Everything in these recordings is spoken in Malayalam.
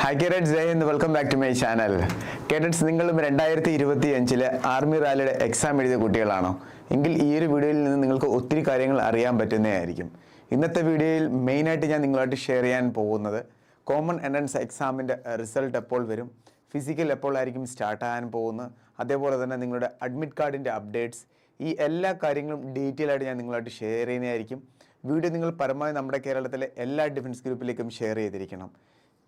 ഹായ് കേഡറ്റ്സ് ജയ് എന്ന് welcome back to my channel cadets നിങ്ങളും രണ്ടായിരത്തി ഇരുപത്തി അഞ്ചിലെ ആർമി റാലിയുടെ എക്സാം എഴുതിയ കുട്ടികളാണോ? എങ്കിൽ ഈ ഒരു വീഡിയോയിൽ നിന്ന് നിങ്ങൾക്ക് ഒത്തിരി കാര്യങ്ങൾ അറിയാൻ പറ്റുന്നതായിരിക്കും ഇന്നത്തെ വീഡിയോയിൽ മെയിനായിട്ട് ഞാൻ നിങ്ങളായിട്ട് ഷെയർ ചെയ്യാൻ പോകുന്നത് കോമൺ എൻട്രൻസ് എക്സാമിന്റെ റിസൾട്ട് എപ്പോൾ വരും? ഫിസിക്കൽ എപ്പോഴായിരിക്കും സ്റ്റാർട്ട് ആകാൻ പോകുന്നത്? അതേപോലെ തന്നെ നിങ്ങളുടെ അഡ്മിറ്റ് കാർഡിന്റെ അപ്ഡേറ്റ്സ് ഈ എല്ലാ കാര്യങ്ങളും ഡീറ്റെയിൽ ആയിട്ട് ഞാൻ നിങ്ങളായിട്ട് ഷെയർ ചെയ്യുന്നതായിരിക്കും വീഡിയോ നിങ്ങൾ പരമാവധി നമ്മുടെ കേരളത്തിലെ എല്ലാ ഡിഫൻസ് ഗ്രൂപ്പിലേക്കും ഷെയർ ചെയ്തിരിക്കണം.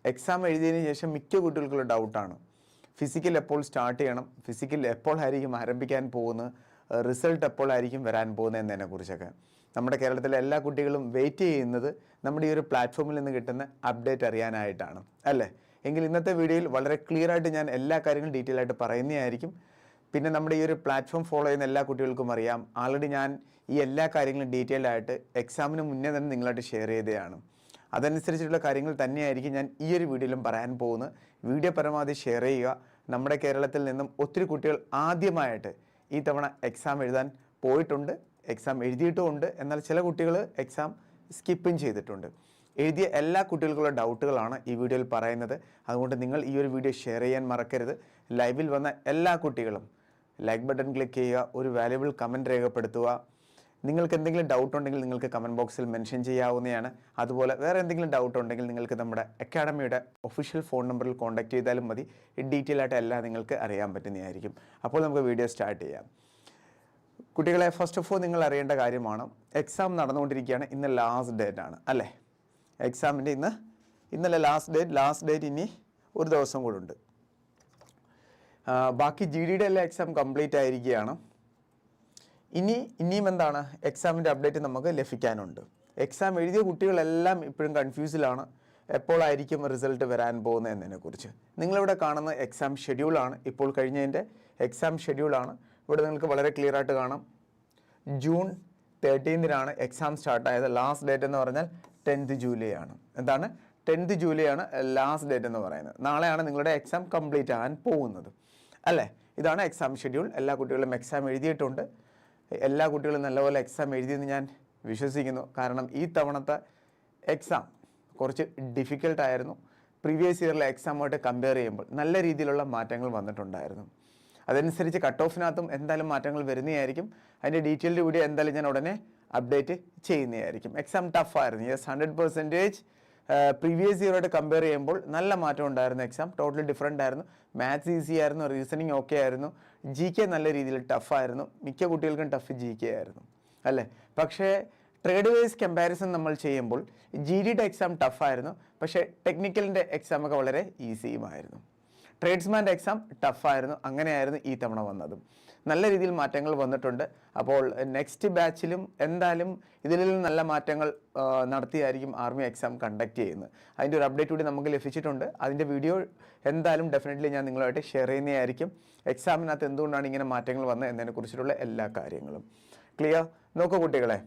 എക്സാം എഴുതിയതിന് ശേഷം മിക്ക കുട്ടികൾക്കുള്ള ഡൗട്ടാണ് ഫിസിക്കൽ എപ്പോൾ സ്റ്റാർട്ട് ചെയ്യണം? ഫിസിക്കൽ എപ്പോൾ എപ്പോഴായിരിക്കും ആരംഭിക്കാൻ പോകുന്നത്? റിസൾട്ട് എപ്പോഴായിരിക്കും വരാൻ പോകുന്നത് എന്നതിനെ കുറിച്ചൊക്കെ. നമ്മുടെ കേരളത്തിലെ എല്ലാ കുട്ടികളും വെയിറ്റ് ചെയ്യുന്നത് നമ്മുടെ ഈ ഒരു പ്ലാറ്റ്ഫോമിൽ നിന്ന് കിട്ടുന്ന അപ്ഡേറ്റ് അറിയാനായിട്ടാണ്. അല്ലേ? എങ്കിൽ ഇന്നത്തെ വീഡിയോയിൽ വളരെ ക്ലിയർ ആയിട്ട് ഞാൻ എല്ലാ കാര്യങ്ങളും ഡീറ്റെയിൽ ആയിട്ട് പറയുന്നതായിരിക്കും. പിന്നെ നമ്മുടെ ഈ ഒരു പ്ലാറ്റ്ഫോം ഫോളോ ചെയ്യുന്ന എല്ലാ കുട്ടികൾക്കും അറിയാം. ആൾറെഡി ഞാൻ ഈ എല്ലാ കാര്യങ്ങളും ഡീറ്റെയിൽ ആയിട്ട് എക്സാമിന് മുന്നേ തന്നെ നിങ്ങളായിട്ട് ഷെയർ ചെയ്തതാണ്. അതനുസരിച്ചുള്ള കാര്യങ്ങൾ തന്നെയായിരിക്കും ഞാൻ ഈ ഒരു വീഡിയോയിലും പറയാൻ പോകുന്നത്. വീഡിയോ പരമാവധി ഷെയർ ചെയ്യുക. നമ്മുടെ കേരളത്തിൽ നിന്നും ഒത്തിരി കുട്ടികൾ ആദ്യമായിട്ട് ഈ തവണ എക്സാം എഴുതാൻ പോയിട്ടുണ്ട്. എക്സാം എഴുതിയിട്ടുമുണ്ട്. എന്നാൽ ചില കുട്ടികൾ എക്സാം സ്കിപ്പും ചെയ്തിട്ടുണ്ട്. എഴുതിയ എല്ലാ കുട്ടികൾക്കുള്ള ഡൗട്ടുകളാണ് ഈ വീഡിയോയിൽ പറയുന്നത്. അതുകൊണ്ട് നിങ്ങൾ ഈ ഒരു വീഡിയോ ഷെയർ ചെയ്യാൻ മറക്കരുത്. ലൈവിൽ വന്ന എല്ലാ കുട്ടികളും ലൈക്ക് ബട്ടൺ ക്ലിക്ക് ചെയ്യുക. ഒരു വാല്യുബിൾ കമന്റ് രേഖപ്പെടുത്തുക. നിങ്ങൾക്ക് എന്തെങ്കിലും ഡൗട്ട് ഉണ്ടെങ്കിൽ നിങ്ങൾക്ക് കമന്റ് ബോക്സിൽ മെൻഷൻ ചെയ്യാവുന്നതാണ്. അതുപോലെ വേറെ എന്തെങ്കിലും ഡൗട്ട് ഉണ്ടെങ്കിൽ നിങ്ങൾക്ക് നമ്മുടെ അക്കാഡമിയുടെ ഒഫീഷ്യൽ ഫോൺ നമ്പറിൽ കോൺടാക്ട് ചെയ്താലും മതി. ഡീറ്റെയിൽ ആയിട്ട് എല്ലാം നിങ്ങൾക്ക് അറിയാൻ പറ്റുന്നതായിരിക്കും. അപ്പോൾ നമുക്ക് വീഡിയോ സ്റ്റാർട്ട് ചെയ്യാം. കുട്ടികളെ ഫസ്റ്റ് ഓഫ് ഓൾ നിങ്ങൾ അറിയേണ്ട കാര്യമാണ്. എക്സാം നടന്നുകൊണ്ടിരിക്കുകയാണ്. ഇന്ന് ലാസ്റ്റ് ഡേറ്റ് ആണ്. അല്ലേ? എക്സാമിന്റെ ഇന്ന് ഇന്നലെ ലാസ്റ്റ് ഡേറ്റ് ലാസ്റ്റ് ഡേറ്റ് ഇനി ഒരു ദിവസം കൂടെ ഉണ്ട്. ബാക്കി ജി ഡിയുടെ എല്ലാ എക്സാം കംപ്ലീറ്റ് ആയിരിക്കുകയാണ്. ഇനി ഇനിയും എന്താണ്? എക്സാമിന്റെ അപ്ഡേറ്റ് നമുക്ക് ലഭിക്കാനുണ്ട്. എക്സാം എഴുതിയ കുട്ടികളെല്ലാം ഇപ്പോഴും കൺഫ്യൂസിലാണ് എപ്പോഴായിരിക്കും റിസൾട്ട് വരാൻ പോകുന്നത് എന്നതിനെക്കുറിച്ച്. നിങ്ങളിവിടെ കാണുന്ന എക്സാം ഷെഡ്യൂളാണ് ഇപ്പോൾ കഴിഞ്ഞതിന്റെ എക്സാം ഷെഡ്യൂളാണ് ഇവിടെ നിങ്ങൾക്ക് വളരെ ക്ലിയർ ആയിട്ട് കാണാം. ജൂൺ തേർട്ടീൻതിനാണ് എക്സാം സ്റ്റാർട്ടായത് ലാസ്റ്റ് ഡേറ്റ് എന്ന് പറഞ്ഞാൽ ടെൻത്ത് ജൂലൈ ആണ് എന്താണ്? ടെൻത്ത് ജൂലൈ ആണ് ലാസ്റ്റ് ഡേറ്റ് എന്ന് പറയുന്നത്. നാളെയാണ് നിങ്ങളുടെ എക്സാം കംപ്ലീറ്റ് ആകാൻ പോകുന്നത്. അല്ലേ? ഇതാണ് എക്സാം ഷെഡ്യൂൾ എല്ലാ കുട്ടികളും എക്സാം എഴുതിയിട്ടുണ്ട്. എല്ലാ കുട്ടികളും നല്ലപോലെ എക്സാം എഴുതിയെന്ന് ഞാൻ വിശ്വസിക്കുന്നു. കാരണം ഈ തവണത്തെ എക്സാം കുറച്ച് ഡിഫിക്കൽട്ടായിരുന്നു പ്രീവിയസ് ഇയറിലെ എക്സാമുമായിട്ട് കമ്പയർ ചെയ്യുമ്പോൾ നല്ല രീതിയിലുള്ള മാറ്റങ്ങൾ വന്നിട്ടുണ്ടായിരുന്നു. അതനുസരിച്ച് കട്ട് ഓഫിനകത്തും എന്തായാലും മാറ്റങ്ങൾ വരുന്നതായിരിക്കും. അതിന്റെ ഡീറ്റെയിൽഡ് വീഡിയോ എന്തായാലും ഞാൻ ഉടനെ അപ്ഡേറ്റ് ചെയ്യുന്നതായിരിക്കും. എക്സാം ടഫായിരുന്നു യെസ് ഹൺഡ്രഡ് പെർസെന്റേജ് പ്രീവിയസ് ഇയറായിട്ട് കമ്പയർ ചെയ്യുമ്പോൾ നല്ല മാറ്റം ഉണ്ടായിരുന്നു എക്സാം ടോട്ടലി ഡിഫറെന്റ് ആയിരുന്നു. മാത്സ് ഈസി ആയിരുന്നു. റീസണിങ് ഓക്കെ ആയിരുന്നു. ജി കെ നല്ല രീതിയിൽ ടഫായിരുന്നു മിക്ക കുട്ടികൾക്കും ടഫ് ജി കെ ആയിരുന്നു. അല്ലേ? പക്ഷേ ട്രേഡ് വൈസ് കമ്പാരിസൺ നമ്മൾ ചെയ്യുമ്പോൾ ജി ഡിയുടെ എക്സാം ടഫായിരുന്നു പക്ഷേ ടെക്നിക്കലിന്റെ എക്സാമൊക്കെ വളരെ ഈസിയുമായിരുന്നു ട്രേഡ്സ്മാന്റെ എക്സാം ടഫായിരുന്നു അങ്ങനെയായിരുന്നു ഈ തവണ വന്നതും. നല്ല രീതിയിൽ മാറ്റങ്ങൾ വന്നിട്ടുണ്ട്. അപ്പോൾ നെക്സ്റ്റ് ബാച്ചിലും എന്തായാലും ഇതിൽ നല്ല മാറ്റങ്ങൾ നടത്തിയായിരിക്കും ആർമി എക്സാം കണ്ടക്ട് ചെയ്യുന്നത്. അതിന്റെ ഒരു അപ്ഡേറ്റ് കൂടി നമുക്ക് ലഭിച്ചിട്ടുണ്ട്. അതിന്റെ വീഡിയോ എന്തായാലും ഡെഫിനറ്റ്ലി ഞാൻ നിങ്ങളുമായിട്ട് ഷെയർ ചെയ്യുന്നതായിരിക്കും. എക്സാമിനകത്ത് എന്തുകൊണ്ടാണ് ഇങ്ങനെ മാറ്റങ്ങൾ വന്നത് എന്നതിനെക്കുറിച്ചിട്ടുള്ള എല്ലാ കാര്യങ്ങളും. ക്ലിയർ നോക്കൂ കുട്ടികളെ.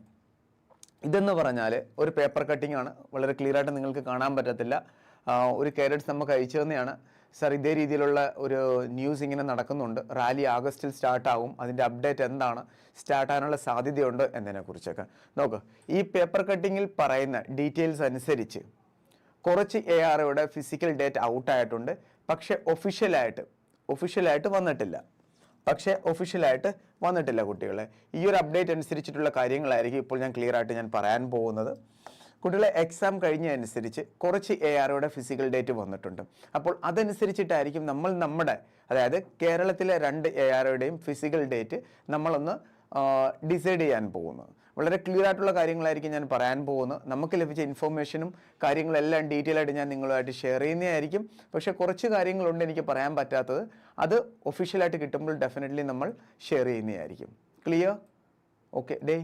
ഇതെന്ന് പറഞ്ഞാൽ ഒരു പേപ്പർ കട്ടിംഗ് ആണ്. വളരെ ക്ലിയർ ആയിട്ട് നിങ്ങൾക്ക് കാണാൻ പറ്റത്തില്ല. ഒരു കാരറ്റ്സ് നമുക്ക് അയച്ചു തന്നെയാണ്. സാർ ഇതേ രീതിയിലുള്ള ഒരു ന്യൂസ് ഇങ്ങനെ നടക്കുന്നുണ്ട്. റാലി ആഗസ്റ്റിൽ സ്റ്റാർട്ടാവും അതിന്റെ അപ്ഡേറ്റ് എന്താണ്? സ്റ്റാർട്ട് ആകാനുള്ള സാധ്യതയുണ്ട് എന്നതിനെക്കുറിച്ചൊക്കെ. നോക്ക് ഈ പേപ്പർ കട്ടിങ്ങിൽ പറയുന്ന ഡീറ്റെയിൽസ് അനുസരിച്ച് കുറച്ച് എ ആർ ഒയുടെ ഫിസിക്കൽ ഡേറ്റ് ഔട്ടായിട്ടുണ്ട് പക്ഷേ ഒഫീഷ്യലായിട്ട് ഒഫീഷ്യലായിട്ട് വന്നിട്ടില്ല. പക്ഷേ ഒഫീഷ്യലായിട്ട് വന്നിട്ടില്ല കുട്ടികളെ. ഈ ഒരു അപ്ഡേറ്റ് അനുസരിച്ചിട്ടുള്ള കാര്യങ്ങളായിരിക്കും ഇപ്പോൾ ഞാൻ ക്ലിയർ ആയിട്ട് ഞാൻ പറയാൻ പോകുന്നത്. കുട്ടികളെ എക്സാം കഴിഞ്ഞ അനുസരിച്ച് കുറച്ച് എ ആറോടെ ഫിസിക്കൽ ഡേറ്റ് വന്നിട്ടുണ്ട്. അപ്പോൾ അതനുസരിച്ചിട്ടായിരിക്കും നമ്മൾ നമ്മുടെ അതായത് കേരളത്തിലെ രണ്ട് എ ആർ ഫിസിക്കൽ ഡേറ്റ് നമ്മളൊന്ന് ഡിസൈഡ് ചെയ്യാൻ പോകുന്നത്. വളരെ ക്ലിയർ ആയിട്ടുള്ള കാര്യങ്ങളായിരിക്കും ഞാൻ പറയാൻ പോകുന്നത്. നമുക്ക് ലഭിച്ച ഇൻഫോർമേഷനും കാര്യങ്ങളെല്ലാം ഡീറ്റെയിൽ ആയിട്ട് ഞാൻ നിങ്ങളുമായിട്ട് ഷെയർ ചെയ്യുന്നതായിരിക്കും. പക്ഷേ കുറച്ച് കാര്യങ്ങളുണ്ട് എനിക്ക് പറയാൻ പറ്റാത്തത്. അത് ഒഫീഷ്യലായിട്ട് കിട്ടുമ്പോൾ ഡെഫിനറ്റ്ലി നമ്മൾ ഷെയർ ചെയ്യുന്നതായിരിക്കും. ക്ലിയർ ഓക്കെ ഡേ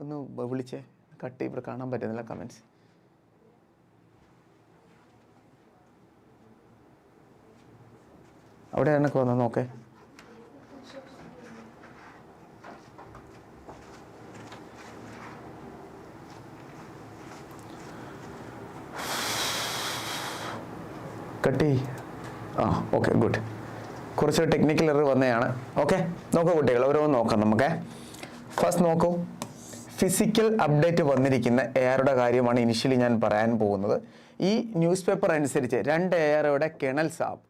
ഒന്ന് വിളിച്ചേ. കട്ട് ഇവിടെ കാണാൻ പറ്റുന്നില്ല കമൻസ് അവിടെ എണ്ണക്ക് വന്നു നോക്കേ. കട്ടി. ആ ഓക്കെ ഗുഡ് കുറച്ചൊരു ടെക്നിക്കൽ എറർ വന്നതാണ്. ഓക്കെ നോക്കൂ കുട്ടികൾ ഓരോന്ന് നോക്കാം നമുക്ക്. ഫസ്റ്റ് നോക്കൂ. ഫിസിക്കൽ അപ്ഡേറ്റ് വന്നിരിക്കുന്ന എയറുടെ കാര്യമാണ് ഇനിഷ്യലി ഞാൻ പറയാൻ പോകുന്നത്. ഈ ന്യൂസ് പേപ്പർ അനുസരിച്ച് രണ്ട് എയറോയുടെ കെണൽ സാബ്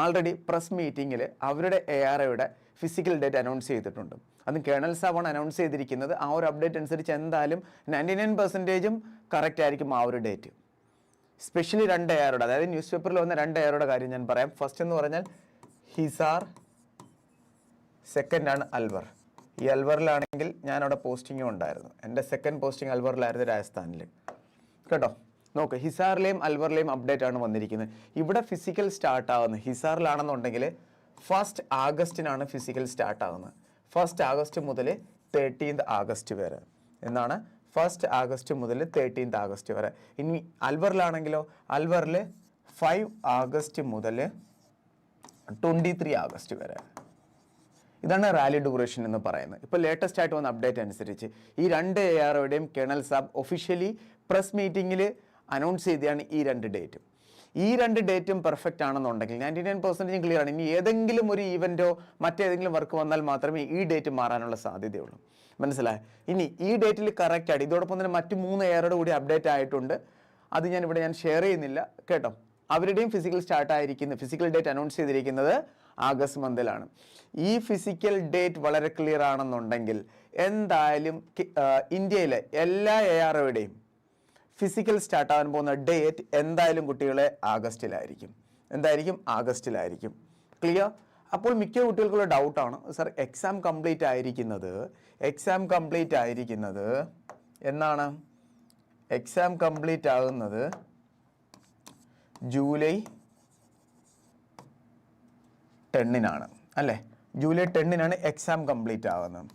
ആൾറെഡി പ്രസ് മീറ്റിങ്ങിൽ അവരുടെ എയറോയുടെ ഫിസിക്കൽ ഡേറ്റ് അനൗൺസ് ചെയ്തിട്ടുണ്ട്. അതും കേണൽ സാബാണ് അനൗൺസ് ചെയ്തിരിക്കുന്നത്. ആ ഒരു അപ്ഡേറ്റ് അനുസരിച്ച് എന്തായാലും നയന്റി നയൻ പെർസെന്റേജും കറക്റ്റ് ആയിരിക്കും ആ ഒരു ഡേറ്റ് സ്പെഷ്യലി രണ്ട് എയറുടെ അതായത് ന്യൂസ് പേപ്പറിൽ വന്ന രണ്ട് എയറുടെ കാര്യം ഞാൻ പറയാം. ഫസ്റ്റ് എന്ന് പറഞ്ഞാൽ ഹിസാർ സെക്കൻഡാണ് അൽവർ. ഈ അൽവറിലാണെങ്കിൽ ഞാൻ അവിടെ പോസ്റ്റിങ്ങും ഉണ്ടായിരുന്നു. എന്റെ സെക്കൻഡ് പോസ്റ്റിംഗ് അൽവറിലായിരുന്നു രാജസ്ഥാനിൽ. കേട്ടോ? നോക്ക് ഹിസാറിലെയും അൽവറിലെയും അപ്ഡേറ്റ് ആണ് വന്നിരിക്കുന്നത്. ഇവിടെ ഫിസിക്കൽ സ്റ്റാർട്ട് ആവുന്നത് ഹിസാറിലാണെന്നുണ്ടെങ്കിൽ ഫസ്റ്റ് ആഗസ്റ്റിനാണ് ഫിസിക്കൽ സ്റ്റാർട്ട് ആകുന്നത് ഫസ്റ്റ് ആഗസ്റ്റ് മുതൽ തേർട്ടീൻത് ആഗസ്റ്റ് വരെ. എന്നാണ് ഫസ്റ്റ് ആഗസ്റ്റ് മുതൽ തേർട്ടീൻത് ആഗസ്റ്റ് വരെ. ഇനി അൽവറിലാണെങ്കിലോ അൽവറിൽ ഫൈവ് ആഗസ്റ്റ് മുതൽ ട്വന്റി ത്രീ ആഗസ്റ്റ് വരെ. ഇതാണ് റാലി ഡ്യൂറേഷൻ എന്ന് പറയുന്നത്. ഇപ്പോൾ ലേറ്റസ്റ്റ് ആയിട്ട് വന്ന അപ്ഡേറ്റ് അനുസരിച്ച് ഈ രണ്ട് എ ആർഒയുടെയും കേണൽ സാബ് ഒഫീഷ്യലി പ്രസ് മീറ്റിംഗിൽ അനൗൺസ് ചെയ്തതാണ് ഈ രണ്ട് ഡേറ്റും ഈ രണ്ട് ഡേറ്റും പെർഫെക്റ്റ് ആണെന്നുണ്ടെങ്കിൽ നയന്റി നയൻ പെർസെന്റേജ് ക്ലിയർ ആണ്. ഇനി ഏതെങ്കിലും ഒരു ഈവന്റോ മറ്റേതെങ്കിലും വർക്ക് വന്നാൽ മാത്രമേ ഈ ഡേറ്റ് മാറാനുള്ള സാധ്യതയുള്ളൂ. മനസ്സിലായോ? ഇനി ഈ ഡേറ്റിൽ കറക്റ്റ് ആയിട്ട് ഇതോടൊപ്പം തന്നെ മറ്റ് മൂന്ന് എയറോട് കൂടി അപ്ഡേറ്റ് ആയിട്ടുണ്ട്. അത് ഞാൻ ഇവിടെ ഞാൻ ഷെയർ ചെയ്യുന്നില്ല. കേട്ടോ? അവരുടെയും ഫിസിക്കൽ സ്റ്റാർട്ട് ആയിരിക്കുന്നത് ഫിസിക്കൽ ഡേറ്റ് അനൗൺസ് ചെയ്തിരിക്കുന്നത് ആഗസ്റ്റ് മന്തിലാണ്. ഈ ഫിസിക്കൽ ഡേറ്റ് വളരെ ക്ലിയർ ആണെന്നുണ്ടെങ്കിൽ എന്തായാലും ഇന്ത്യയിലെ എല്ലാ എ ആർ ഒയുടെയും ഫിസിക്കൽ സ്റ്റാർട്ട് ആവാൻ പോകുന്ന ഡേറ്റ് എന്തായാലും കുട്ടികളെ ആഗസ്റ്റിലായിരിക്കും. എന്തായിരിക്കും? ആഗസ്റ്റിലായിരിക്കും. ക്ലിയർ അപ്പോൾ മിക്ക കുട്ടികൾക്കുള്ള ഡൗട്ടാണ് സർ എക്സാം കംപ്ലീറ്റ് ആയിരിക്കുന്നത് എക്സാം കംപ്ലീറ്റ് ആയിരിക്കുന്നത് എന്നാണ്? എക്സാം കംപ്ലീറ്റ് ആകുന്നത് ജൂലൈ ടെന്നിനാണ് അല്ലേ? ജൂലൈ ടെണ്ണിനാണ് എക്സാം കംപ്ലീറ്റ് ആവുന്നത്.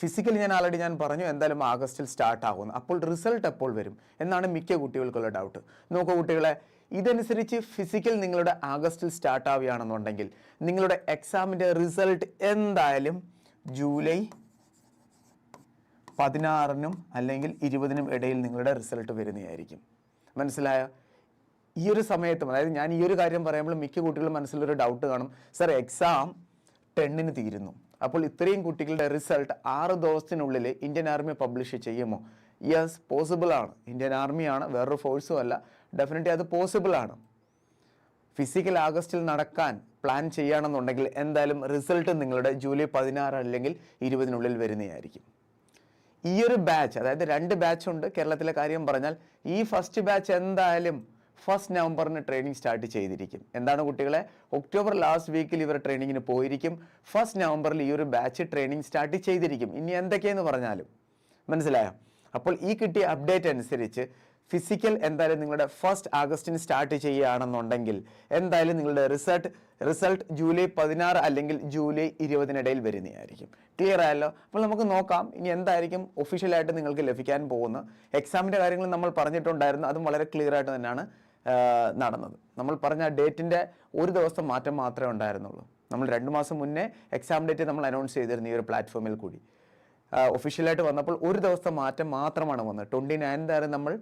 ഫിസിക്കലി ഞാൻ ആൾറെഡി ഞാൻ പറഞ്ഞു എന്തായാലും ആഗസ്റ്റിൽ സ്റ്റാർട്ട് ആകുന്നു. അപ്പോൾ റിസൾട്ട് എപ്പോൾ വരും എന്നാണ് മിക്ക കുട്ടികൾക്കുള്ള ഡൗട്ട് നോക്കൂ കുട്ടികളെ ഇതനുസരിച്ച് ഫിസിക്കൽ നിങ്ങളുടെ ആഗസ്റ്റിൽ സ്റ്റാർട്ട് ആവുകയാണെന്നുണ്ടെങ്കിൽ നിങ്ങളുടെ എക്സാമിന്റെ റിസൾട്ട് എന്തായാലും ജൂലൈ പതിനാറിനും അല്ലെങ്കിൽ ഇരുപതിനും ഇടയിൽ നിങ്ങളുടെ റിസൾട്ട് വരുന്നതായിരിക്കും. മനസ്സിലായോ? ഈ ഒരു സമയത്തും അതായത് ഞാൻ ഈ ഒരു കാര്യം പറയുമ്പോൾ മിക്ക കുട്ടികളും മനസ്സിലൊരു ഡൗട്ട് കാണും. സർ എക്സാം ടെന്നിന് തീരുന്നു. അപ്പോൾ ഇത്രയും കുട്ടികളുടെ റിസൾട്ട് ആറ് ദിവസത്തിനുള്ളിൽ ഇന്ത്യൻ ആർമി പബ്ലിഷ് ചെയ്യുമോ? യെസ് പോസിബിൾ ആണ്. ഇന്ത്യൻ ആർമിയാണ് വേറൊരു ഫോഴ്സും അല്ല. ഡെഫിനറ്റ്ലി അത് പോസിബിൾ ആണ്. ഫിസിക്കൽ ആഗസ്റ്റിൽ നടക്കാൻ പ്ലാൻ ചെയ്യുകയാണെന്നുണ്ടെങ്കിൽ എന്തായാലും റിസൾട്ട് നിങ്ങളുടെ ജൂലൈ പതിനാറ് അല്ലെങ്കിൽ ഇരുപതിനുള്ളിൽ വരുന്നതായിരിക്കും. ഈ ഒരു ബാച്ച് അതായത് രണ്ട് ബാച്ചുണ്ട് കേരളത്തിലെ കാര്യം പറഞ്ഞാൽ ഈ ഫസ്റ്റ് ബാച്ച് എന്തായാലും ഫസ്റ്റ് നവംബറിന് ട്രെയിനിങ് സ്റ്റാർട്ട് ചെയ്തിരിക്കും. എന്താണ് കുട്ടികളെ? ഒക്ടോബർ ലാസ്റ്റ് വീക്കിൽ ഇവർ ട്രെയിനിങ്ങിന് പോയിരിക്കും. ഫസ്റ്റ് നവംബറിൽ ഈ ഒരു ബാച്ച് ട്രെയിനിങ് സ്റ്റാർട്ട് ചെയ്തിരിക്കും. ഇനി എന്തൊക്കെയെന്ന് പറഞ്ഞാലും മനസ്സിലായോ? അപ്പോൾ ഈ കിട്ടിയ അപ്ഡേറ്റ് അനുസരിച്ച് ഫിസിക്കൽ എന്തായാലും നിങ്ങളുടെ ഫസ്റ്റ് ആഗസ്റ്റിന് സ്റ്റാർട്ട് ചെയ്യുകയാണെന്നുണ്ടെങ്കിൽ എന്തായാലും നിങ്ങളുടെ റിസൾട്ട് റിസൾട്ട് ജൂലൈ പതിനാറ് അല്ലെങ്കിൽ ജൂലൈ ഇരുപതിനിടയിൽ വരുന്നതായിരിക്കും. ക്ലിയർ ആയല്ലോ? അപ്പോൾ നമുക്ക് നോക്കാം. ഇനി എന്തായിരിക്കും ഒഫീഷ്യലായിട്ട് നിങ്ങൾക്ക് ലഭിക്കാൻ പോകുന്ന എക്സാമിന്റെ കാര്യങ്ങൾ നമ്മൾ പറഞ്ഞിട്ടുണ്ടായിരുന്നു. അതും വളരെ ക്ലിയർ ആയിട്ട് തന്നെയാണ്. നടന്നത്. നമ്മൾ പറഞ്ഞ ഡേറ്റിന്റെ ഒരു ദിവസം മാറ്റം മാത്രമേ ഉണ്ടായിരുന്നുള്ളൂ. നമ്മൾ രണ്ട് മാസം മുന്നേ എക്സാം ഡേറ്റ് നമ്മൾ അനൗൺസ് ചെയ്തിരുന്നു ഈ ഒരു പ്ലാറ്റ്ഫോമിൽ കൂടി. ഒഫീഷ്യലായിട്ട് വന്നപ്പോൾ ഒരു ദിവസം മാറ്റം മാത്രമാണ് വന്നത്. ട്വന്റി നയൻതായിരുന്നു നമ്മൾ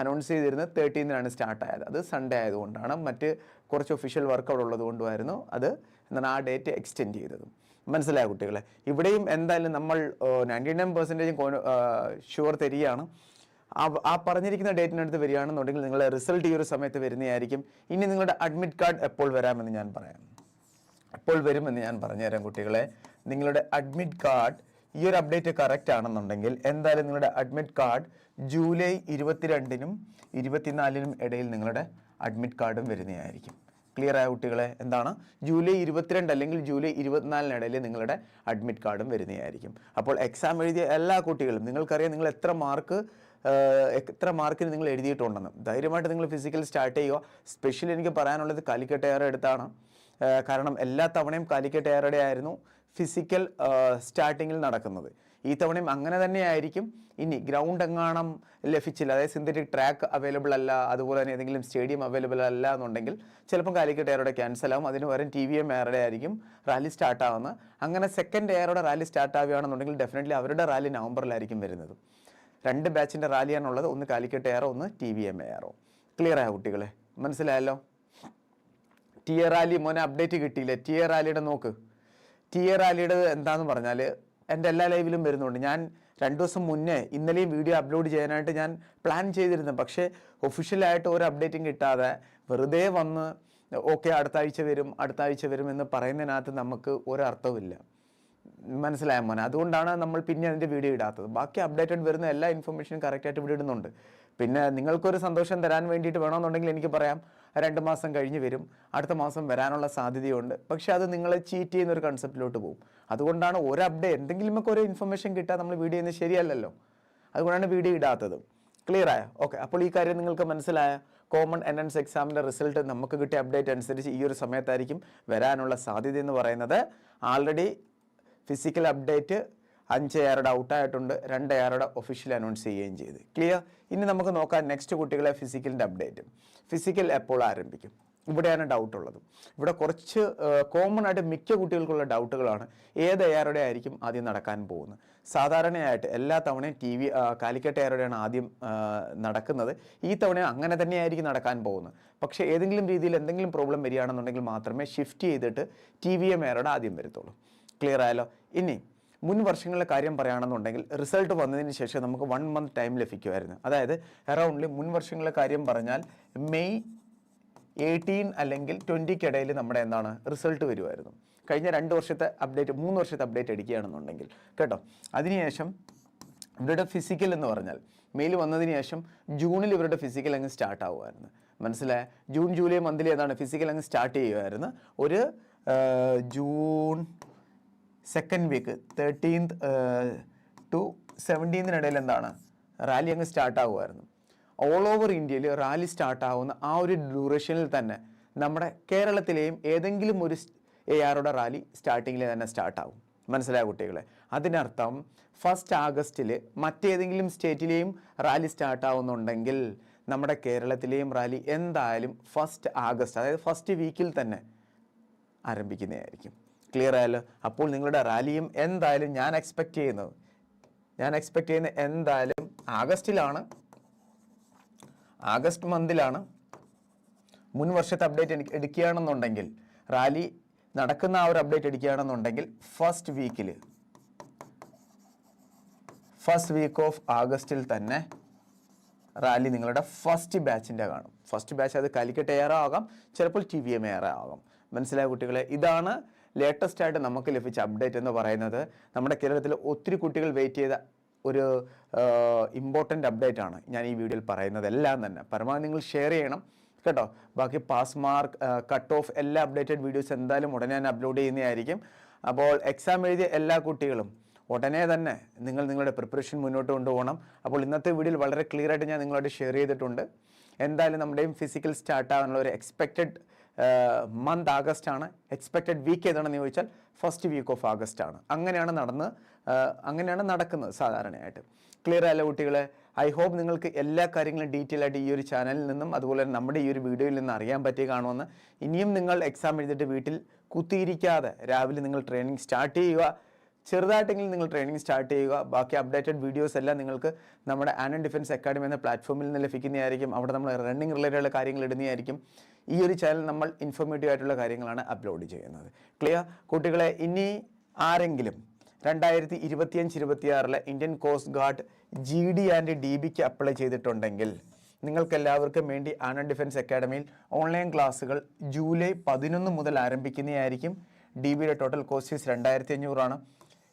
അനൗൺസ് ചെയ്തിരുന്നത്. തേർട്ടീനാണ് സ്റ്റാർട്ട് ആയത്. അത് സൺഡേ ആയതുകൊണ്ടാണ് മറ്റ് കുറച്ച് ഒഫീഷ്യൽ വർക്ക് അവിടെ ഉള്ളത് കൊണ്ടുമായിരുന്നു. അത് എന്താണ് ആ ഡേറ്റ് എക്സ്റ്റെൻഡ് ചെയ്തത്. മനസ്സിലായ കുട്ടികളെ? ഇവിടെയും എന്തായാലും നമ്മൾ നയന്റി നയൻ പെർസെന്റേജും ഷുവർ തരികയാണ്. ആ പറഞ്ഞിരിക്കുന്ന ഡേറ്റിനടുത്ത് വരികയാണെന്നുണ്ടെങ്കിൽ നിങ്ങളുടെ റിസൾട്ട് ഈ ഒരു സമയത്ത് വരുന്നതായിരിക്കും. ഇനി നിങ്ങളുടെ അഡ്മിറ്റ് കാർഡ് എപ്പോൾ വരാമെന്ന് ഞാൻ പറയാം. എപ്പോൾ വരുമെന്ന് ഞാൻ പറഞ്ഞുതരാം കുട്ടികളെ. നിങ്ങളുടെ അഡ്മിറ്റ് കാർഡ് ഈ ഒരു അപ്ഡേറ്റ് കറക്റ്റ് ആണെന്നുണ്ടെങ്കിൽ എന്തായാലും നിങ്ങളുടെ അഡ്മിറ്റ് കാർഡ് ജൂലൈ ഇരുപത്തിരണ്ടിനും ഇരുപത്തിനാലിനും ഇടയിൽ നിങ്ങളുടെ അഡ്മിറ്റ് കാർഡും വരുന്നതായിരിക്കും. ക്ലിയർ ആയ കുട്ടികളെ? എന്താണ്? ജൂലൈ ഇരുപത്തിരണ്ട് അല്ലെങ്കിൽ ജൂലൈ ഇരുപത്തിനാലിനിടയിൽ നിങ്ങളുടെ അഡ്മിറ്റ് കാർഡും വരുന്നതായിരിക്കും. അപ്പോൾ എക്സാം എഴുതിയ എല്ലാ കുട്ടികളും നിങ്ങൾക്കറിയാം നിങ്ങൾ എത്ര മാർക്ക് എത്ര മാർക്കിന് നിങ്ങൾ എഴുതിയിട്ടുണ്ടെന്ന്. ധൈര്യമായിട്ട് നിങ്ങൾ ഫിസിക്കൽ സ്റ്റാർട്ട് ചെയ്യുക. സ്പെഷ്യലി എനിക്ക് പറയാനുള്ളത് കാലിക്കട്ട് എയർ എടുത്താണ്. കാരണം എല്ലാ തവണയും കാലിക്കട്ട് എയറുടെ ആയിരുന്നു ഫിസിക്കൽ സ്റ്റാർട്ടിങ്ങിൽ നടക്കുന്നത്. ഈ തവണയും അങ്ങനെ തന്നെയായിരിക്കും ഇനി ഗ്രൗണ്ട് എങ്ങാണം ലഭിച്ചില്ല. അതായത് സിന്തറ്റിക് ട്രാക്ക് അവൈലബിൾ അല്ല അതുപോലെ തന്നെ ഏതെങ്കിലും സ്റ്റേഡിയം അവൈലബിൾ അല്ല എന്നുണ്ടെങ്കിൽ ചിലപ്പം കാലിക്കട്ട് എയറുടെ ക്യാൻസൽ ആവും. അതിന് പകരം ടി വി എം എയറുടെ ആയിരിക്കും റാലി സ്റ്റാർട്ട് ആവുന്നത്. അങ്ങനെ സെക്കൻഡ് എയറുടെ റാലി സ്റ്റാർട്ട് ആവുകയാണെന്നുണ്ടെങ്കിൽ ഡെഫിനറ്റ്ലി അവരുടെ റാലി നവംബറിലായിരിക്കും വരുന്നത്. രണ്ട് ബാച്ചിന്റെ റാലിയാണുള്ളത് ഒന്ന് കാലിക്കട്ട് എയറോ ഒന്ന് T V M aero clear ആയ കുട്ടികളെ? മനസ്സിലായല്ലോ? ടി എ റാലി മോനെ അപ്ഡേറ്റ് കിട്ടിയില്ലേ? ടി എ റാലിയുടെ നോക്ക്. ടി എ റാലിയുടെ എന്താണെന്ന് പറഞ്ഞാൽ എന്റെ എല്ലാ ലൈവിലും വരുന്നുണ്ട്. ഞാൻ രണ്ട് ദിവസം മുന്നേ ഇന്നലെയും വീഡിയോ അപ്ലോഡ് ചെയ്യാനായിട്ട് ഞാൻ പ്ലാൻ ചെയ്തിരുന്നു. പക്ഷേ ഒഫീഷ്യലായിട്ട് ഒരു അപ്ഡേറ്റും കിട്ടാതെ വെറുതെ വന്ന് ഓക്കെ അടുത്ത ആഴ്ച വരും അടുത്ത ആഴ്ച വരും എന്ന് പറയുന്നതിനകത്ത് നമുക്ക് ഒരർത്ഥവുമില്ല മനസ്സിലായ മോനെ. അതുകൊണ്ടാണ് നമ്മൾ പിന്നെ അതിന്റെ വീഡിയോ ഇടാത്തത്. ബാക്കി അപ്ഡേറ്റഡ് വരുന്ന എല്ലാ ഇൻഫർമേഷനും കറക്റ്റായിട്ട് ഇവിടെ ഇടുന്നുണ്ട്. പിന്നെ നിങ്ങൾക്കൊരു സന്തോഷം തരാൻ വേണ്ടിയിട്ട് വേണമെന്നുണ്ടെങ്കിൽ എനിക്ക് പറയാം. രണ്ട് മാസം കഴിഞ്ഞ് വരും. അടുത്ത മാസം വരാനുള്ള സാധ്യതയുണ്ട്. പക്ഷെ അത് നിങ്ങളെ ചീറ്റ് ചെയ്യുന്ന ഒരു കൺസെപ്റ്റിലോട്ട് പോകും. അതുകൊണ്ടാണ് ഒരു അപ്ഡേറ്റ് എന്തെങ്കിലുമൊക്കെ ഒരു ഇൻഫർമേഷൻ കിട്ടാൻ നമ്മൾ വീഡിയോ ചെയ്യുന്നത് ശരിയല്ലല്ലോ. അതുകൊണ്ടാണ് വീഡിയോ ഇടാത്തത്. ക്ലിയർ ആയോ? ഓക്കെ അപ്പോൾ ഈ കാര്യം നിങ്ങൾക്ക് മനസ്സിലായ കോമൺ എൻട്രൻസ് എക്സാമിന്റെ റിസൾട്ട് നമുക്ക് കിട്ടിയ അപ്ഡേറ്റ് അനുസരിച്ച് ഈ ഒരു സമയത്തായിരിക്കും വരാനുള്ള സാധ്യത എന്ന് പറയുന്നത്. ആൾറെഡി ഫിസിക്കൽ അപ്ഡേറ്റ് അഞ്ച് എയറുടെ ഔട്ടായിട്ടുണ്ട് രണ്ട് എയറുടെ ഒഫീഷ്യൽ അനൗൺസ് ചെയ്യുകയും ചെയ്ത്. ക്ലിയർ ഇനി നമുക്ക് നോക്കാം നെക്സ്റ്റ് കുട്ടികളെ ഫിസിക്കലിന്റെ അപ്ഡേറ്റ് ഫിസിക്കൽ എപ്പോൾ ആരംഭിക്കും? ഇവിടെയാണ് ഡൗട്ട് ഉള്ളത്. ഇവിടെ കുറച്ച് കോമൺ ആയിട്ട് മിക്ക കുട്ടികൾക്കുള്ള ഡൗട്ടുകളാണ് ഏത് എയറുടെ ആയിരിക്കും ആദ്യം നടക്കാൻ പോകുന്നത്? സാധാരണയായിട്ട് എല്ലാ തവണയും ടി വി കാലിക്കട്ട് എയറുടെയാണ് ആദ്യം നടക്കുന്നത്. ഈ തവണ അങ്ങനെ തന്നെയായിരിക്കും നടക്കാൻ പോകുന്നത്. പക്ഷേ ഏതെങ്കിലും രീതിയിൽ എന്തെങ്കിലും പ്രോബ്ലം വരികയാണെന്നുണ്ടെങ്കിൽ മാത്രമേ ഷിഫ്റ്റ് ചെയ്തിട്ട് ടി വി എം എയറുടെ ആദ്യം വരത്തുള്ളൂ. ക്ലിയർ ആയല്ലോ. ഇനി മുൻ വർഷങ്ങളിലെ കാര്യം പറയുകയാണെന്നുണ്ടെങ്കിൽ റിസൾട്ട് വന്നതിന് ശേഷം നമുക്ക് വൺ മന്ത് ടൈം ലഭിക്കുമായിരുന്നു. അതായത് അറൗണ്ട്ലി മുൻ വർഷങ്ങളിലെ കാര്യം പറഞ്ഞാൽ മെയ് എയ്റ്റീൻ അല്ലെങ്കിൽ ട്വന്റിക്കിടയിൽ നമ്മുടെ എന്താണ് റിസൾട്ട് വരുമായിരുന്നു. കഴിഞ്ഞ രണ്ട് വർഷത്തെ അപ്ഡേറ്റ് മൂന്ന് വർഷത്തെ അപ്ഡേറ്റ് അടിക്കുകയാണെന്നുണ്ടെങ്കിൽ കേട്ടോ? അതിനുശേഷം ഇവരുടെ ഫിസിക്കൽ എന്ന് പറഞ്ഞാൽ മെയിൽ വന്നതിന് ശേഷം ജൂണിൽ ഇവരുടെ ഫിസിക്കൽ അങ്ങ് സ്റ്റാർട്ട് ആവുമായിരുന്നു. മനസ്സിലായ? ജൂൺ ജൂലൈ മന്തിൽ ഏതാണ് ഫിസിക്കൽ അങ്ങ് സ്റ്റാർട്ട് ചെയ്യുമായിരുന്നു. ഒരു June second week thirteenth to സെവന്റീൻത്തിനിടയിൽ എന്താണ്? റാലി അങ്ങ് സ്റ്റാർട്ട് ആകുമായിരുന്നു ഓൾ ഓവർ ഇന്ത്യയിൽ റാലി സ്റ്റാർട്ട് ആവുന്ന ആ ഒരു ഡ്യൂറേഷനിൽ തന്നെ നമ്മുടെ കേരളത്തിലെയും ഏതെങ്കിലും ഒരു എ ആറുടെ റാലി സ്റ്റാർട്ടിങ്ങിൽ തന്നെ സ്റ്റാർട്ടാവും മനസ്സിലായ കുട്ടികളെ? അതിനർത്ഥം ഫസ്റ്റ് ആഗസ്റ്റിൽ മറ്റേതെങ്കിലും സ്റ്റേറ്റിലെയും റാലി സ്റ്റാർട്ടാവുന്നുണ്ടെങ്കിൽ നമ്മുടെ കേരളത്തിലെയും റാലി എന്തായാലും ഫസ്റ്റ് ആഗസ്റ്റ് അതായത് ഫസ്റ്റ് വീക്കിൽ തന്നെ ആരംഭിക്കുന്നതായിരിക്കും. ക്ലിയർ ആയല്ലോ. അപ്പോൾ നിങ്ങളുടെ റാലിയും എന്തായാലും ഞാൻ എക്സ്പെക്റ്റ് ചെയ്യുന്നത് ഞാൻ എക്സ്പെക്റ്റ് ചെയ്യുന്ന എന്തായാലും ആഗസ്റ്റിലാണ്. ആഗസ്റ്റ് മന്തിലാണ് മുൻ വർഷത്തെ അപ്ഡേറ്റ് എനിക്ക് എടുക്കുകയാണെന്നുണ്ടെങ്കിൽ റാലി നടക്കുന്ന ആ ഒരു അപ്ഡേറ്റ് എടുക്കുകയാണെന്നുണ്ടെങ്കിൽ ഫസ്റ്റ് വീക്കിൽ ഫസ്റ്റ് വീക്ക് ഓഫ് ആഗസ്റ്റിൽ തന്നെ റാലി നിങ്ങളുടെ ഫസ്റ്റ് ബാച്ചിന്റെ കാണും. ഫസ്റ്റ് ബാച്ച് അത് കാലിക്കറ്റ് എയർ ആകാം ചിലപ്പോൾ ടി വി എം എയർ ആകാം. മനസ്സിലായ കുട്ടികളെ? ഇതാണ് ലേറ്റസ്റ്റ് ആയിട്ട് നമുക്ക് ലഭിച്ച അപ്ഡേറ്റ് എന്ന് പറയുന്നത് നമ്മുടെ കേരളത്തിൽ ഒത്തിരി കുട്ടികൾ വെയിറ്റ് ചെയ്ത ഒരു ഇമ്പോർട്ടന്റ് അപ്ഡേറ്റ് ആണ് ഞാൻ ഈ വീഡിയോയിൽ പറയുന്നത്. എല്ലാം തന്നെ. പരമാവധി നിങ്ങൾ ഷെയർ ചെയ്യണം. കേട്ടോ? ബാക്കി പാസ് മാർക്ക് കട്ട് ഓഫ് എല്ലാ അപ്ഡേറ്റഡ് വീഡിയോസ് എന്തായാലും ഉടനെ ഞാൻ അപ്ലോഡ് ചെയ്യുന്നതായിരിക്കും. അപ്പോൾ എക്സാം എഴുതിയ എല്ലാ കുട്ടികളും ഉടനെ തന്നെ നിങ്ങൾ നിങ്ങളുടെ പ്രിപ്പറേഷൻ മുന്നോട്ട് കൊണ്ടുപോകണം. അപ്പോൾ ഇന്നത്തെ വീഡിയോയിൽ വളരെ ക്ലിയർ ആയിട്ട് ഞാൻ നിങ്ങളോട് ഷെയർ ചെയ്തിട്ടുണ്ട്. എന്തായാലും നമ്മുടെയും ഫിസിക്കൽ സ്റ്റാർട്ട് ആകാനുള്ള ഒരു എക്സ്പെക്റ്റഡ് മന്ത് ആഗസ്റ്റ് ആണ് എക്സ്പെക്റ്റഡ് വീക്ക് ഏതാണെന്ന് ചോദിച്ചാൽ ഫസ്റ്റ് വീക്ക് ഓഫ് ആഗസ്റ്റ് ആണ് അങ്ങനെയാണ് നടന്ന് അങ്ങനെയാണ് നടക്കുന്നത് സാധാരണയായിട്ട്. ക്ലിയർ ആയല്ലോ കുട്ടികളെ? ഐ ഹോപ്പ് നിങ്ങൾക്ക് എല്ലാ കാര്യങ്ങളും ഡീറ്റെയിൽ ആയിട്ട് ഈ ഒരു ചാനലിൽ നിന്നും അതുപോലെ തന്നെ നമ്മുടെ ഈ ഒരു വീഡിയോയിൽ നിന്ന് അറിയാൻ പറ്റി കാണുമെന്ന് ഇനിയും നിങ്ങൾ എക്സാം എഴുതിയിട്ട് വീട്ടിൽ കുത്തിയിരിക്കാതെ രാവിലെ നിങ്ങൾ ട്രെയിനിങ് സ്റ്റാർട്ട് ചെയ്യുക. ചെറുതായിട്ടെങ്കിലും നിങ്ങൾ ട്രെയിനിങ് സ്റ്റാർട്ട് ചെയ്യുക. ബാക്കി അപ്ഡേറ്റഡ് വീഡിയോസ് എല്ലാം നിങ്ങൾക്ക് നമ്മുടെ ആനൻ ഡിഫൻസ് അക്കാഡമി എന്ന പ്ലാറ്റ്ഫോമിൽ നിന്ന് ലഭിക്കുന്നതായിരിക്കും. അവിടെ നമ്മൾ റണ്ണിങ് റിലേറ്റഡ് കാര്യങ്ങൾ ഇടുന്നതായിരിക്കും. ഈ ഒരു ചാനൽ നമ്മൾ ഇൻഫോർമേറ്റീവ് ആയിട്ടുള്ള കാര്യങ്ങളാണ് അപ്ലോഡ് ചെയ്യുന്നത്. ക്ലിയർ കുട്ടികളെ ഇനി ആരെങ്കിലും രണ്ടായിരത്തി ഇരുപത്തിയഞ്ച് ഇരുപത്തിയാറിലെ Indian coast guard G D and D ബിക്ക് അപ്ലൈ ചെയ്തിട്ടുണ്ടെങ്കിൽ നിങ്ങൾക്കെല്ലാവർക്കും വേണ്ടി ആനന്ദ് ഡിഫൻസ് അക്കാഡമിയിൽ ഓൺലൈൻ ക്ലാസ്സുകൾ ജൂലൈ പതിനൊന്ന് മുതൽ ആരംഭിക്കുന്നതായിരിക്കും. ഡി ബിയുടെ ടോട്ടൽ കോസ്റ്റ് ഫീസ് രണ്ടായിരത്തി അഞ്ഞൂറാണ്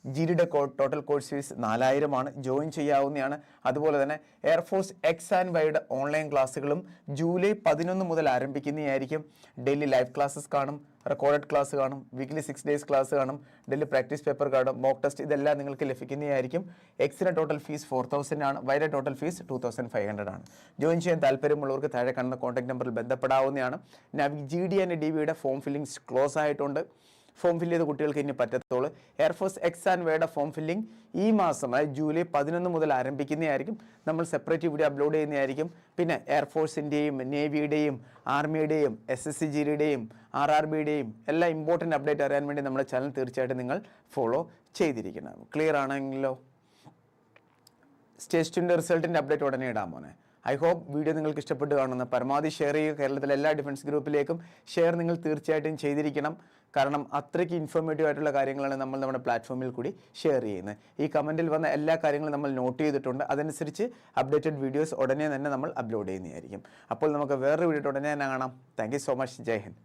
ജി ഡിയുടെ ടോട്ടൽ കോഴ്സ് ഫീസ് നാലായിരമാണ്. ജോയിൻ ചെയ്യാവുന്നതാണ്. അതുപോലെ തന്നെ എയർഫോഴ്സ് എക്സ് ആൻഡ് വൈയുടെ ഓൺലൈൻ ക്ലാസ്സുകളും ജൂലൈ പതിനൊന്ന് മുതൽ ആരംഭിക്കുന്നതായിരിക്കും. ഡെയിലി ലൈവ് ക്ലാസ്സസ് കാണും റെക്കോർഡഡ് ക്ലാസ് കാണും വീക്ക്ലി സിക്സ് ഡേയ്സ് ക്ലാസ് കാണും ഡെയിലി പ്രാക്ടീസ് പേപ്പർ കാണും മോക്ക് ടെസ്റ്റ് ഇതെല്ലാം നിങ്ങൾക്ക് ലഭിക്കുന്നതായിരിക്കും. എക്സിന്റെ ടോട്ടൽ ഫീസ് ഫോർ തൗസൻഡ് ആണ്. വൈയുടെ total fees two thousand five hundred ആണ്. ജോയിൻ ചെയ്യാൻ താല്പര്യമുള്ളവർക്ക് താഴെ കാണുന്ന കോൺടാക്ട് നമ്പറിൽ ബന്ധപ്പെടാവുന്നതാണ്. നവി ജി ഡി ആൻഡ് ഡി ബിയുടെ ഫോം ഫില്ലിങ്സ് ക്ലോസ് ആയിട്ടുണ്ട്. ഫോം ഫില്ല് ചെയ്ത കുട്ടികൾക്ക് ഇനി പറ്റത്തുള്ളൂ. എയർഫോഴ്സ് എക്സ് ആൻഡ് വേയുടെ ഫോം ഫില്ലിംഗ് ഈ മാസം അതായത് ജൂലൈ പതിനൊന്ന് മുതൽ ആരംഭിക്കുന്നതായിരിക്കും. നമ്മൾ സെപ്പറേറ്റ് വീഡിയോ അപ്ലോഡ് ചെയ്യുന്നതായിരിക്കും. പിന്നെ എയർഫോഴ്സിന്റെയും നേവിയുടെയും ആർമിയുടെയും എസ് എസ് സി ജിയുടെയും ആർ ആർ ബിയുടെയും എല്ലാ ഇമ്പോർട്ടന്റ് അപ്ഡേറ്റ് അറിയാൻ വേണ്ടി നമ്മുടെ ചാനൽ തീർച്ചയായിട്ടും നിങ്ങൾ ഫോളോ ചെയ്തിരിക്കണം. ക്ലിയർ ആണെങ്കിലോ? സ്റ്റേജ് ടുന്റെ റിസൾട്ടിന്റെ അപ്ഡേറ്റ് ഉടനെ ഇടാൻ മോനെ. ഐ ഹോപ്പ് വീഡിയോ നിങ്ങൾക്ക് ഇഷ്ടപ്പെട്ട് കാണുന്ന പരമാവധി ഷെയർ ചെയ്യുക. കേരളത്തിലെ എല്ലാ ഡിഫൻസ് ഗ്രൂപ്പിലേക്കും ഷെയർ നിങ്ങൾ തീർച്ചയായിട്ടും ചെയ്തിരിക്കണം. കാരണം അത്രയ്ക്ക് ഇൻഫോർമേറ്റീവ് ആയിട്ടുള്ള കാര്യങ്ങളാണ് നമ്മൾ നമ്മുടെ പ്ലാറ്റ്ഫോമിൽ കൂടി ഷെയർ ചെയ്യുന്നത്. ഈ കമന്റിൽ വന്ന എല്ലാ കാര്യങ്ങളും നമ്മൾ നോട്ട് ചെയ്തിട്ടുണ്ട്. അതനുസരിച്ച് അപ്ഡേറ്റഡ് വീഡിയോസ് ഉടനെ തന്നെ നമ്മൾ അപ്ലോഡ് ചെയ്യുന്നതായിരിക്കും. അപ്പോൾ നമുക്ക് വേറൊരു വീഡിയോ ഉടനെ തന്നെ കാണാം. Thank so much Jai Hind.